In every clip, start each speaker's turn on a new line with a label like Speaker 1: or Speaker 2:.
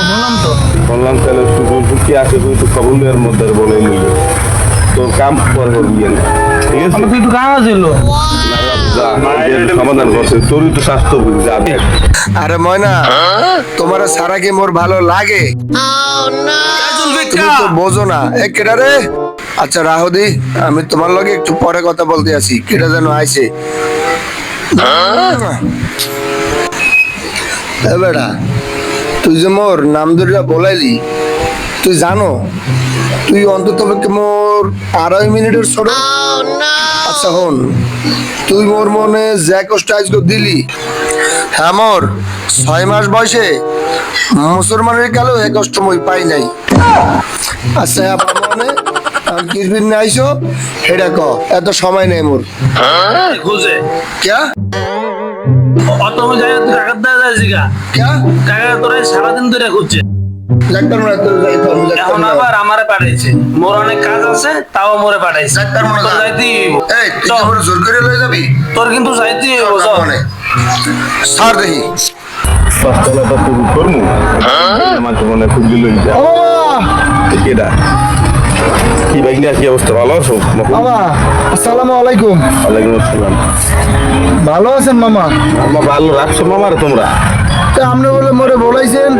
Speaker 1: বললাম তো।
Speaker 2: বললাম তাহলে শুধু কি আছে তুই তো কবুলের মধ্যে বলে নিলি তোর কাম করবি ঠিক আছে
Speaker 1: তো একটু কাম আছিল।
Speaker 2: যা, যে সমাধান করছে। তোরই তো স্বাস্থ্য বুঝি
Speaker 3: আরে ময়না তোমার সারা কি মোর ভালো লাগে? তুমি তো বোঝো না। এ কেডা রে? আচ্ছা রাহুদি আমি তোমার লগে একটু পরে কথা বলতে আছি কেডা যেন আইছে? বেড়া তুই যে মোর নাম ধরিয়া বলাইলি তুই জানো তুই অন্তত মোর আড়াই মিনিটের ছোট আচ্ছা তুই মোর মনে যে কষ্ট আজকে দিলি হ্যাঁ মোর ছয় মাস বয়সে মুসলমানের গেলেও এ কষ্ট মই পাই নাই। আচ্ছা আবার মনে না আইসো? হেডা ক এত সময় নেই মোর।
Speaker 1: খুঁজে।
Speaker 3: ক্যা?
Speaker 1: অত আমি যাই, তুই কাকার দ্বারা যাইছি গা।
Speaker 3: ক্যা?
Speaker 1: কাকা তোরা সারাদিন ধরে খুঁজছে।
Speaker 3: ডাক্তার মনে হয় তোর যাইতে হবে, ডাক্তার
Speaker 1: এখন আবার আমারে পাঠাইছে। মোর অনেক কাজ আছে তাও মোরে পাঠাইছে।
Speaker 3: ডাক্তার মনে
Speaker 1: তোর। যাইতেই হইব।
Speaker 3: এই তুই মোরে জোর করে লয়ে যাবি
Speaker 1: তোর কিন্তু যাইতেই হইব, চল।
Speaker 3: সার দেখি
Speaker 2: সস্তলাটা শুরু করব মাঝে খুব দিল কেডা কি বাইক কি অবস্থা? ভালো আছো?
Speaker 4: মামা আসসালামু আলাইকুম।
Speaker 2: ওয়ালাইকুম আসসালাম।
Speaker 4: ভালো আছেন মামা?
Speaker 2: আমার ভালো। রাখছো মামার তোমরা?
Speaker 4: তা আপনি বলে মোরে বলাইছেন?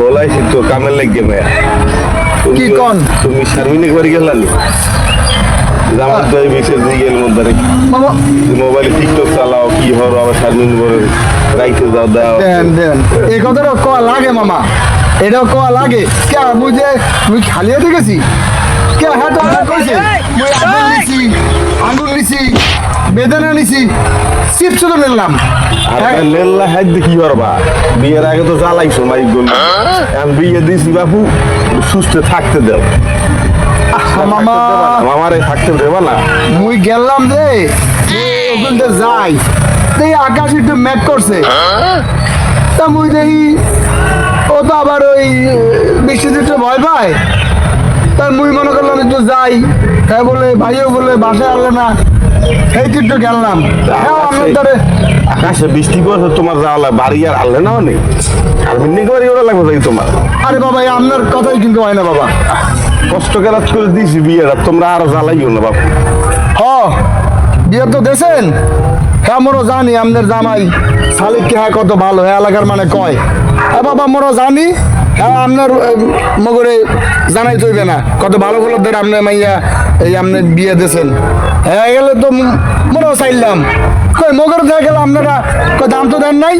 Speaker 2: বলাইছি তো কামের লাগে তুমি
Speaker 4: কি কন?
Speaker 2: তুমি শারমিনে করে গেলালি আমার তো এই বিশেষ দিকের মধ্যে
Speaker 4: মামা।
Speaker 2: মোবাইলে টিকটক চালাও কি হরো আবার শারমিন করে রাইতে যাও দাও।
Speaker 4: দেন দেন। এই কথাটা কোয়া লাগে মামা? এটাও কোয়া লাগে? কে মুই যে মুই খালি হাতে কে হ্যাঁ তো হ্যাঁ কইছে? মুই আঙ্গুর নিছি বেদানা নিছি চিপস তো নিলাম।
Speaker 2: আর লেল্লা হাত দিয়ে কি করবা? বিয়ের আগে তো জ্বালাইছো মাইকগুলো এখন বিয়ে দিছি বাপু সুস্থ থাকতে দাও।
Speaker 4: মামা।
Speaker 2: মামারে থাকতে দেবা না।
Speaker 4: মুই গেলাম রে ওখানটা যাই। এই আকাশ একটু ম্যাপ করছে। তা মুই দেখি ও তো আবার ওই বৃষ্টিতে ভয় পায়। তা মুই মনে করলাম একটু যাই। তাই বলে ভাইও বলে বাসায় আনলে না। এই তো গেলাম। হ্যাঁ
Speaker 2: আকাশে বৃষ্টি পড়ছে তোমার যাওয়া বাড়ি আর আনলে না অনেক? আর ভিন্নি করে ওরা লাগবে তাই তোমার?
Speaker 4: আরে বাবা আপনার কথাই কিন্তু হয় না বাবা।
Speaker 2: কষ্ট করে করে দিছি বিয়েটা তোমরা আরও জ্বালাইও না বাপু।
Speaker 4: হ বিয়ে তো দেশেন। হ্যাঁ মোরও জানি আপনার জামাই। শালিক কে হ্যাঁ কত ভালো হ্যাঁ এলাকার মানে কয়। হ্যাঁ বাবা মোরও জানি। আপনার মগরে জানাই তৈবে না। কত ভালো ভালো ধরে আপনার মাইয়া এই আপনি বিয়ে দেশেন হ্যাঁ গেলে তো ম- মোরও চাইলাম। কই, মগর দেখা গেল আপনারা দাম তো দেন নাই?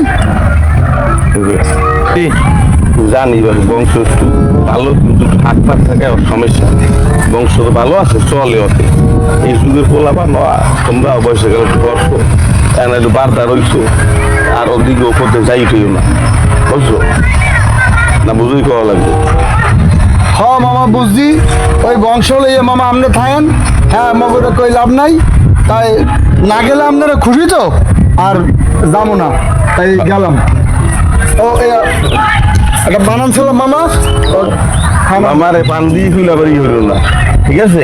Speaker 2: জানি বংশ একটু ভালো, কিন্তু হাত পাত থাকে সমস্যা বংশ তো ভালো আছে, চলে ওতে এই যুগের পোলাবা নয় তোমরা বয়সে গেলে একটু করছ একটু বার্তা রইছো, আর ওদিকে ওপরতে যাই না। বুঝছ? না বুঝেই করা লাগবে।
Speaker 4: হ মামা বুঝছি। ওই বংশ লইয়ে মামা আপনি থাকেন? হ্যাঁ মগরে কই লাভ নাই? তাই না গেলে আপনারা খুশি তো? আর যাব না তাই গেলাম। ও একটা বানান ছিল মামা? আমার
Speaker 2: আমারে পান দিয়ে বাড়ি হইল না ঠিক আছে?